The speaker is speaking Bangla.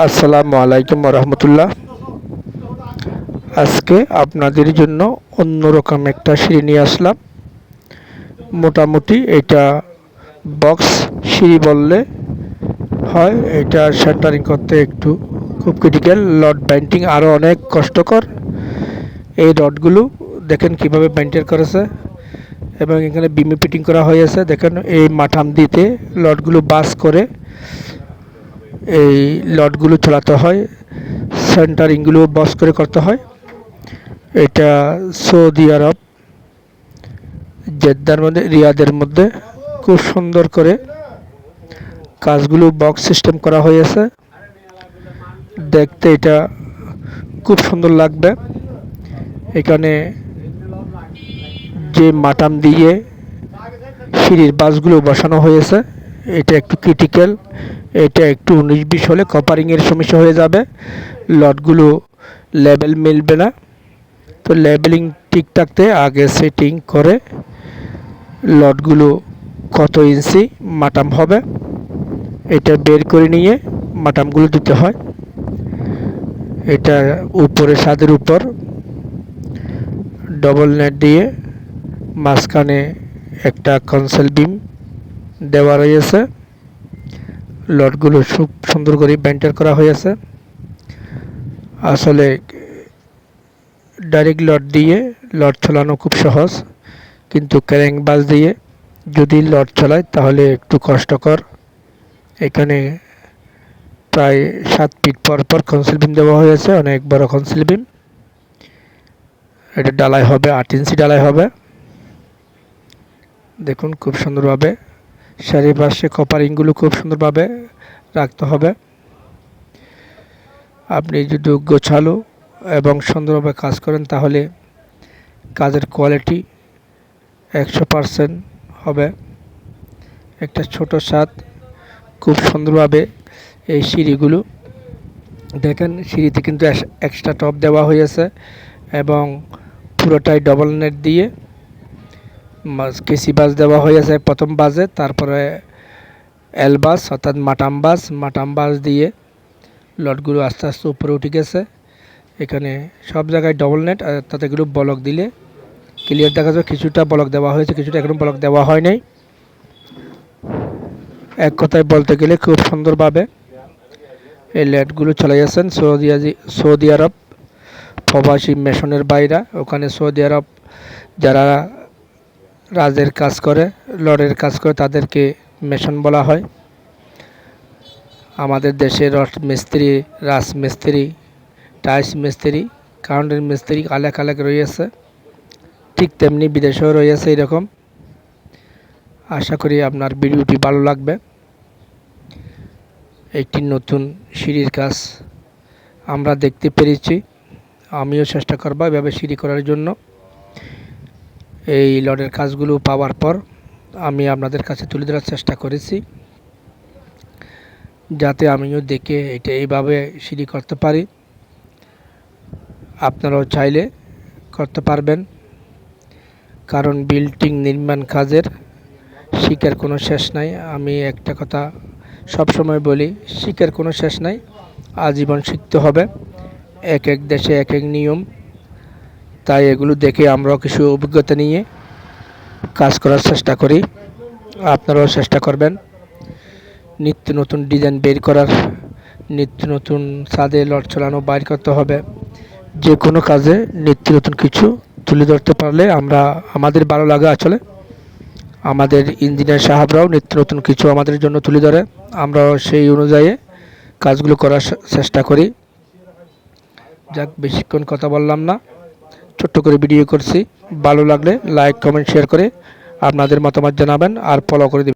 আসসালামু আলাইকুম রহমতুল্লাহ আজকে আপনাদের জন্য অন্যরকম একটা সিঁড়ি নিয়ে আসলাম। মোটামুটি এটা বক্স সিঁড়ি বললে হয়, এটা সেন্টারিং করতে একটু খুব ক্রিটিক্যাল লড বাইন্ডিং আরও অনেক কষ্টকর। এই রডগুলো দেখেন কীভাবে বাইন্ডার করেছে এবং এখানে বিমে ফিটিং করা হয়েছে। দেখেন এই মাঠাম দিতে লডগুলো বাস করে এই লটগুলো চালাতে হয়, সেন্টারিংগুলো বস করে করতে হয়। এটা সৌদি আরব, জেদ্দার মধ্যে, রিয়াদের মধ্যে খুব সুন্দর করে কাজগুলো বক্স সিস্টেম করা হয়েছে। দেখতে এটা খুব সুন্দর লাগবে। এখানে যে মাটাম দিয়ে সিঁড়ির বাসগুলো বসানো হয়েছে। এটা একটু ক্রিটিক্যাল এটা একটু উনিশ বিশ হলে কপারিংয়ের সমস্যা হয়ে যাবে। লটগুলো লেবেল মিলবে না। তো লেবেলিং ঠিক থাকতে আগে সেটিং করে লটগুলো কত ইঞ্চি মাটাম হবে, এটা বের করে নিয়ে মাটামগুলো দিতে হয়। এটা উপরে ছাদের উপর ডবল নেট দিয়ে মাঝখানে একটা কনসেল বিম দেওয়া রয়েছে। লটগুলো খুব সুন্দর করে ব্যান্টার করা হয়েছে। আসলে ডাইরেক্ট লট দিয়ে লট চালানো খুব সহজ, কিন্তু ক্যারেং বাস দিয়ে যদি লট চালায় তাহলে একটু কষ্টকর। এখানে প্রায় সাত ফিট পর পর কনসিল বিম দেওয়া হয়েছে, অনেক বড় কনসিল বিম এটা ডালাই হবে, আট ইঞ্চি ডালাই হবে। দেখুন খুব সুন্দরভাবে চারিপাশে কপারিংগুলো খুব সুন্দরভাবে রাখতে হবে। আপনি যদি গোছালো এবং সুন্দরভাবে কাজ করেন তাহলে কাজের কোয়ালিটি একশো পারসেন্ট হবে। একটা ছোট স্বাদ খুব সুন্দরভাবে এই সিঁড়িগুলো দেখেন, সিঁড়িতে কিন্তু এক্সট্রা টপ দেওয়া হয়েছে এবং পুরোটাই ডবল নেট দিয়ে কেসি বাস দেওয়া হয়েছে প্রথম বাসে তারপরে এল বাস অর্থাৎ মাটাম বাস মাটাম বাস দিয়ে। লটগুলো আস্তে আস্তে উপরে উঠে গেছে। এখানে সব জায়গায় ডবল নেট আর তাতে এগুলো বলক দিলে। ক্লিয়ার দেখা যাবে কিছুটা বলক দেওয়া হয়েছে, কিছুটা এখনও ব্লক দেওয়া হয় নাই। এক কথায় বলতে গেলে খুব সুন্দরভাবে এই লেটগুলো চলে যাচ্ছেন সৌদি সৌদি আরব প্রবাসী মেশনের বাইরা। ওখানে সৌদি আরব যারা রাজের কাজ করে লড়ের কাজ করে তাদেরকে মেশন বলা হয়। আমাদের দেশে রড মিস্ত্রি রাস মিস্ত্রি টাইস মিস্ত্রি কাউন্টের মিস্ত্রি আলেক আলেক রয়েছে ঠিক তেমনি বিদেশেও রয়েছে এরকম। আশা করি আপনার ভিডিওটি ভালো লাগবে। একটি নতুন সিঁড়ির কাজ আমরা দেখতে পেরেছি। আমিও চেষ্টা করব এভাবে সিঁড়ি করার জন্য। এই লডের কাজগুলো পাওয়ার পর আমি আপনাদের কাছে তুলে ধরার চেষ্টা করেছি। যাতে আমিও দেখে এটা এইভাবে সিঁড়ি করতে পারি। আপনারাও চাইলে করতে পারবেন। কারণ বিল্ডিং নির্মাণ কাজের শিকার কোনো শেষ নাই। আমি একটা কথা সব সময় বলি, শিকার কোনো শেষ নাই, আজীবন শিখতে হবে। এক এক দেশে এক এক নিয়ম। তাই এগুলো দেখে আমরাও কিছু অভিজ্ঞতা নিয়ে কাজ করার চেষ্টা করি। আপনারাও চেষ্টা করবেন। নিত্য নতুন ডিজাইন বের করার, নিত্য নতুন ছাদে লট চালানো বাইর করতে হবে। যে কোনো কাজে নিত্য নতুন কিছু তুলে ধরতে পারলে আমরা, আমাদের ভালো লাগে আসলে। আমাদের ইঞ্জিনিয়ার সাহেবরাও নিত্য নতুন কিছু আমাদের জন্য তুলে ধরে। আমরাও সেই অনুযায়ী কাজগুলো করার চেষ্টা করি। যাক, বেশিক্ষণ কথা বললাম না। ছোট্ট করে ভিডিও করছি। ভালো লাগলে লাইক কমেন্ট শেয়ার করে আপনাদের মতামত জানাবেন আর ফলো করে দেবেন।